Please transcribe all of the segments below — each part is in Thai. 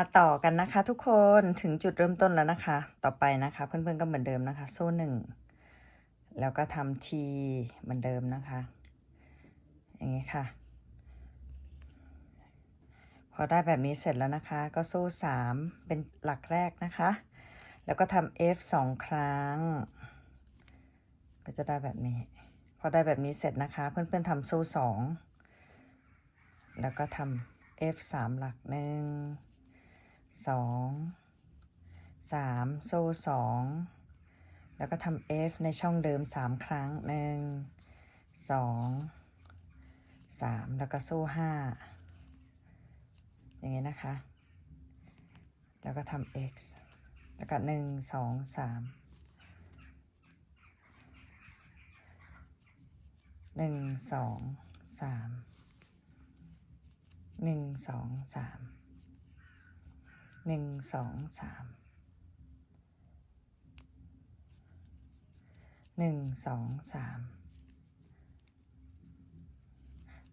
มาต่อกันนะคะทุกคนถึงจุดเริ่มต้นแล้วนะคะ ต่อไปนะคะ เพื่อนๆก็เหมือนเดิมนะคะ โซ่หนึ่งแล้วก็ทำทีเหมือนเดิมนะคะ อย่างนี้ค่ะ พอได้แบบนี้เสร็จแล้วนะคะ ก็โซ่สามเป็นหลักแรกนะคะ แล้วก็ทำ F สองครั้ง ก็จะได้แบบนี้ พอได้แบบนี้เสร็จนะคะ เพื่อนๆทำโซ่สองแล้วก็ทำ F สามหลักหนึ่ง สองสามโซ่สองแล้วก็ทำ F ในช่องเดิมสามครั้งหนึ่งสองสามแล้วก็โซ่ห้าอย่างนี้ยนะคะ แล้วก็ทำ X แล้วก็หนึ่งสองสามหนึ่งสองสามหนึ่งสองสาม หนึ่งสองสามหนึ่งสองสาม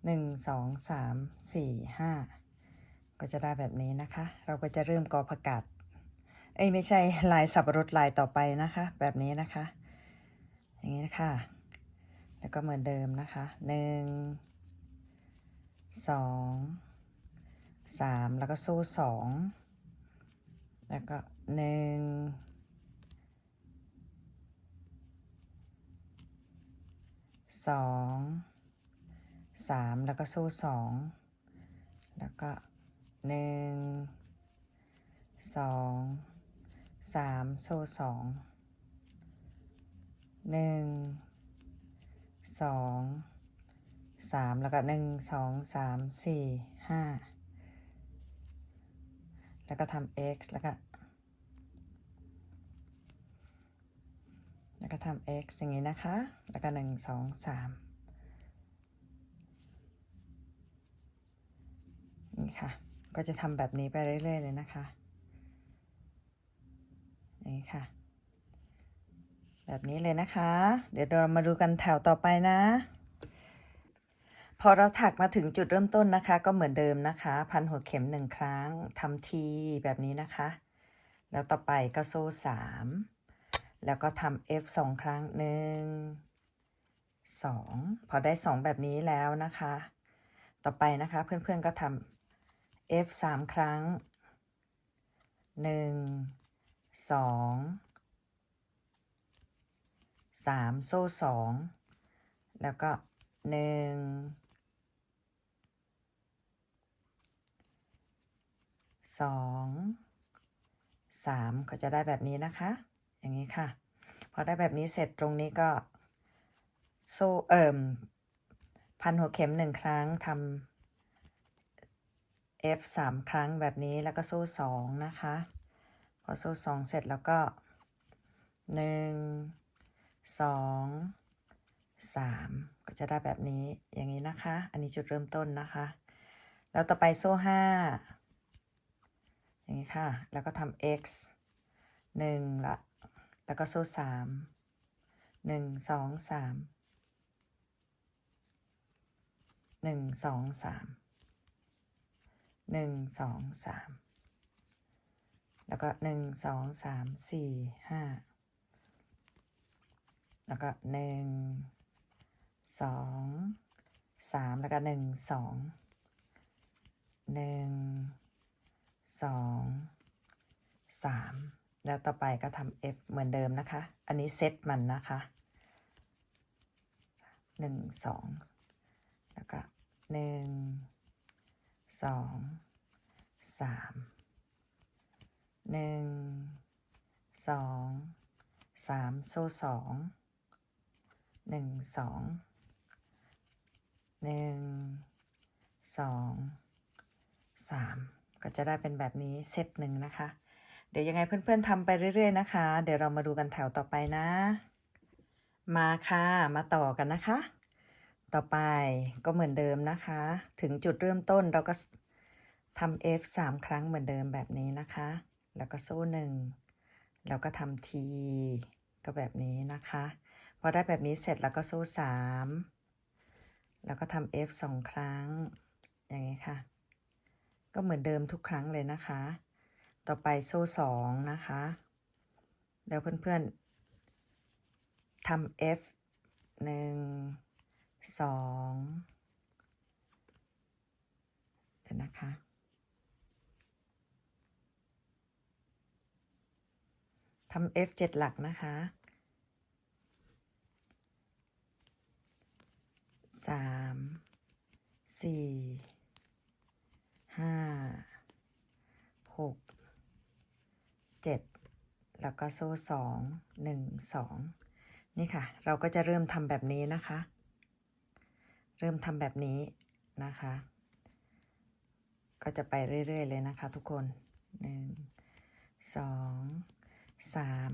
หนึ่งสองสามสี่ห้าก็จะได้แบบนี้นะคะ เราก็จะเริ่มกอผักกาดเอ้ยไม่ใช่ลายสับปะรดลายต่อไปนะคะ แบบนี้นะคะ อย่างนี้นะคะแล้วก็เหมือนเดิมนะคะหนึ่งสองสามแล้วก็โซ่สอง แล้วก็หนึ่งสองสามแล้วก็โซ่สองแล้วก็หนึ่งสองสามโซ่สองหนึ่งสองสามแล้วก็หนึ่งสองสามสี่ห้า แล้วก็ทำ x แล้วก็ แล้วก็ทำ x อย่างนี้นะคะ แล้วก็หนึ่งสองสามนี่ค่ะ ก็จะทำแบบนี้ไปเรื่อย ๆ เลยนะคะนี้ค่ะ แบบนี้เลยนะคะ เดี๋ยวเรามาดูกันแถวต่อไปนะ พอเราถักมาถึงจุดเริ่มต้นนะคะ ก็เหมือนเดิมนะคะ พันหัวเข็มหนึ่งครั้งทำทีแบบนี้นะคะ แล้วต่อไปก็โซ่สามแล้วก็ทำ F สองครั้งหนึ่งสองพอได้สองแบบนี้แล้วนะคะ ต่อไปนะคะเพื่อนๆก็ทำ F สามครั้งหนึ่งสองสามโซ่สองแล้วก็หนึ่ง สองสามก็จะได้แบบนี้นะคะ อย่างนี้ค่ะ พอได้แบบนี้เสร็จตรงนี้ก็โซ่เอิมพันหัวเข็มหนึ่งครั้งทำ F สามครั้งแบบนี้แล้วก็โซ่สองนะคะ พอโซ่สองเสร็จแล้วก็หนึ่งสองสามก็จะได้แบบนี้อย่างนี้นะคะ อันนี้จุดเริ่มต้นนะคะ แล้วต่อไปโซ่ห้า อย่างนี้ค่ะ แล้วก็ทำ x หนึ่งละแล้วก็โซ่สามหนึ่งสองสามหนึ่งสองสามหนึ่งสองสามแล้วก็หนึ่งสองสามสี่ห้าแล้วก็หนึ่งสองสามแล้วก็หนึ่งสองหนึ่ง สองสามแล้วต่อไปก็ทำ F เหมือนเดิมนะคะ อันนี้เซตมันนะคะหนึ่งสองแล้วก็หนึ่งสองสามหนึ่งสองสามโซ่สองหนึ่งสองหนึ่งสองสาม ก็จะได้เป็นแบบนี้เซตหนึ่งนะคะ เดี๋ยวยังไงเพื่อนๆทำไปเรื่อย ๆ นะคะ เดี๋ยวเรามาดูกันแถวต่อไปนะ มาค่ะมาต่อกันนะคะ ต่อไปก็เหมือนเดิมนะคะ ถึงจุดเริ่มต้นเราก็ทำ F สามครั้งเหมือนเดิมแบบนี้นะคะ แล้วก็โซ่หนึ่งแล้วก็ทำ T ก็แบบนี้นะคะพอได้แบบนี้เสร็จแล้วก็โซ่สามแล้วก็ทำ F สองครั้ง อย่างนี้ค่ะ ก็เหมือนเดิมทุกครั้งเลยนะคะ ต่อไปโซ่สองนะคะ แล้วเพื่อนๆทำ F หนึ่งสองเดี๋ยวนะคะ ทำ F 7หลักนะคะสามสี่ ห้าหกเจ็ดแล้วก็โซ่สองหนึ่งสองนี่ค่ะ เราก็จะเริ่มทำแบบนี้นะคะ เริ่มทำแบบนี้นะคะ ก็จะไปเรื่อย ๆ เลยนะคะทุกคนหนึ่งสองสาม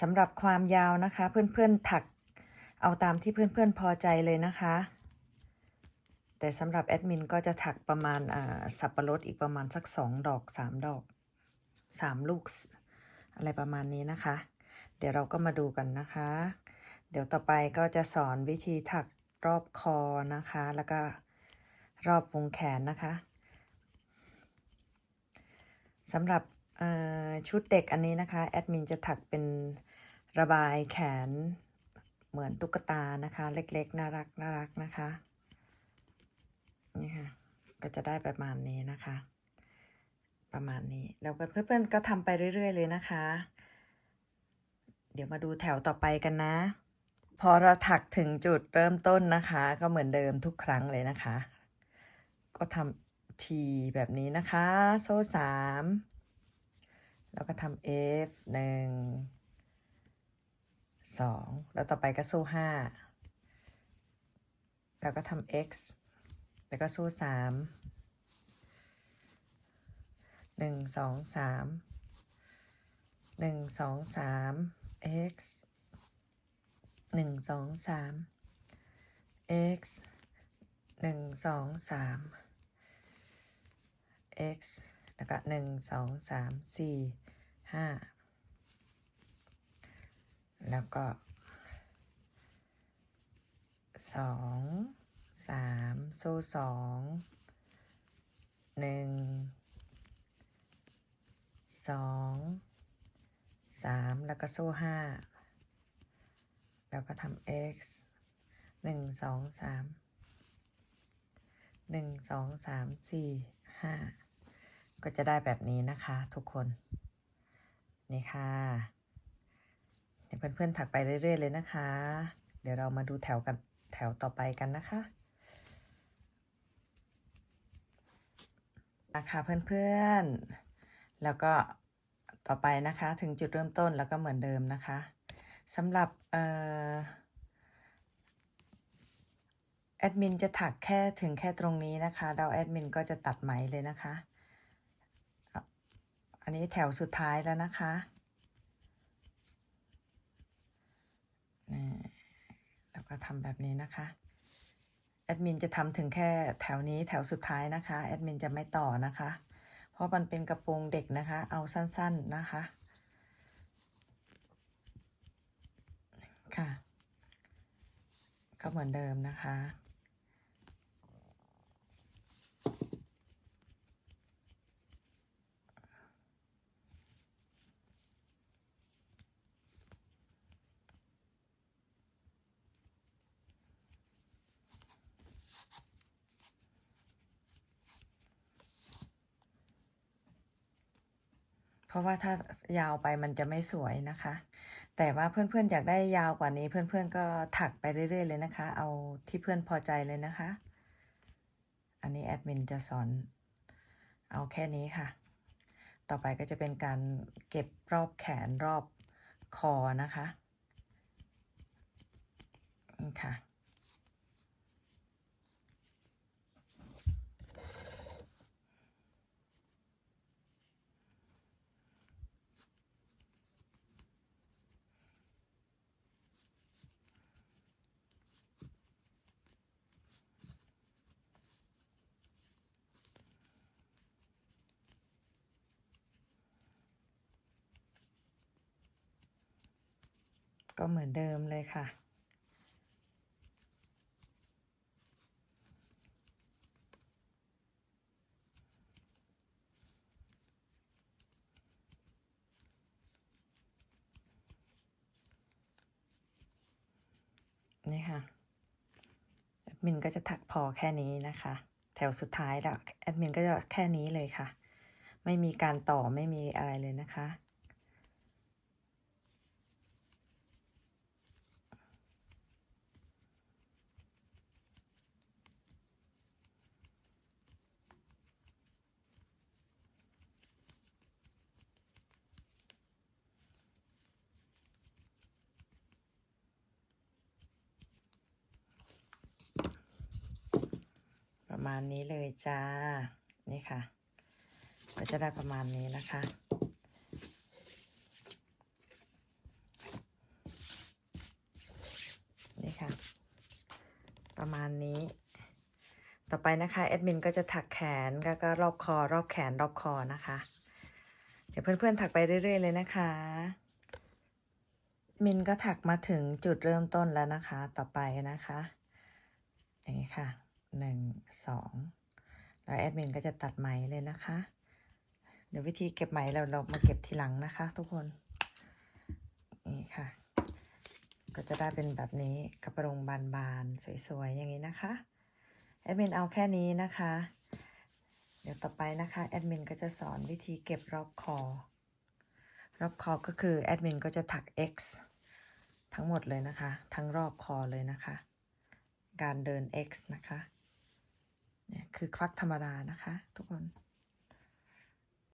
สำหรับความยาวนะคะ เพื่อนๆถักเอาตามที่เพื่อนๆพอใจเลยนะคะ แต่สำหรับแอดมินก็จะถักประมาณสับปะรดอีกประมาณสักสองดอกสามดอกสามลูกอะไรประมาณนี้นะคะ เดี๋ยวเราก็มาดูกันนะคะ เดี๋ยวต่อไปก็จะสอนวิธีถักรอบคอนะคะ แล้วก็รอบวงแขนนะคะสำหรับชุดเด็กอันนี้นะคะแอดมินจะถักเป็นระบายแขนเหมือนตุ๊กตานะคะ เล็กๆ น่ารักน่ารักนะคะ ก็จะได้ประมาณนี้นะคะ ประมาณนี้แล้วก็เพื่อนๆก็ทำไปเรื่อย ๆ เลยนะคะ เดี๋ยวมาดูแถวต่อไปกันนะ พอเราถักถึงจุดเริ่มต้นนะคะ ก็เหมือนเดิมทุกครั้งเลยนะคะ ก็ทำทีแบบนี้นะคะ โซ่สามแล้วก็ทำ F หนึ่งสองแล้วต่อไปก็โซ่ห้าแล้วก็ทำ X แล้วก็โซ่สามหนึ่งสองสามหนึ่งสองสาม X หนึ่งสองสาม x หนึ่งสองสาม x แล้วก็หนึ่งสองสามสี่ห้าแล้วก็สอง สามโซ่สองหนึ่งสองสามแล้วก็โซ่ห้าแล้วก็ทำ x หนึ่งสองสามหนึ่งสองสามสี่ห้าก็จะได้แบบนี้นะคะทุกคน นี่ค่ะเดี๋ยวเพื่อนๆถักไปเรื่อย ๆ เลยนะคะ เดี๋ยวเรามาดูแถวกันแถวต่อไปกันนะคะ นะคะเพื่อนๆ แล้วก็ต่อไปนะคะถึงจุดเริ่มต้นแล้วก็เหมือนเดิมนะคะสำหรับเออแอดมินจะถักแค่ถึงแค่ตรงนี้นะคะแล้วแอดมินก็จะตัดไหมเลยนะคะ อันนี้แถวสุดท้ายแล้วนะคะแล้วก็ทำแบบนี้นะคะ แอดมินจะทำถึงแค่แถวนี้แถวสุดท้ายนะคะแอดมินจะไม่ต่อนะคะ เพราะมันเป็นกระโปรงเด็กนะคะ เอาสั้นๆนะคะค่ะ ก็เหมือนเดิมนะคะ ราะว่าถ้ายาวไปมันจะไม่สวยนะคะ แต่ว่าเพื่อนๆอยากได้ยาวกว่านี้ เพื่อนๆก็ถักไปเรื่อย ๆ เลยนะคะ เอาที่เพื่อนพอใจเลยนะคะ อันนี้แอดมินจะสอนเอาแค่นี้ค่ะ ต่อไปก็จะเป็นการเก็บรอบแขนรอบคอนะคะนี่ค่ะ ก็เหมือนเดิมเลยค่ะ นี่ค่ะ แอดมินก็จะถักพอแค่นี้นะคะ แถวสุดท้ายแล้ว แอดมินก็จะแค่นี้เลยค่ะ ไม่มีการต่อไม่มีอะไรเลยนะคะ มาณนี้เลยจ้า นี่ค่ะ ก็จะได้ประมาณนี้นะคะ นี่ค่ะ ประมาณนี้ ต่อไปนะคะแอดมินก็จะถักแขนแล้วก็รอบคอ รอบแขนรอบคอนะคะ เดี๋ยวเพื่อนๆถักไปเรื่อย ๆ เลยนะคะมินก็ถักมาถึงจุดเริ่มต้นแล้วนะคะ ต่อไปนะคะ อย่างนี้ค่ะ หนึ่งสองแล้วแอดมินก็จะตัดไหมเลยนะคะ เดี๋ยววิธีเก็บไหมเราเรามาเก็บทีหลังนะคะ ทุกคนนี่ค่ะ ก็จะได้เป็นแบบนี้กระโปรงบานๆสวยๆอย่างนี้นะคะแอดมินเอาแค่นี้นะคะ เดี๋ยวต่อไปนะคะแอดมินก็จะสอนวิธีเก็บรอบคอ รอบคอก็คือแอดมินก็จะถัก X ทั้งหมดเลยนะคะ ทั้งรอบคอเลยนะคะ การเดิน X นะคะ เนี่ยคือควักธรรมดานะคะ ทุกคน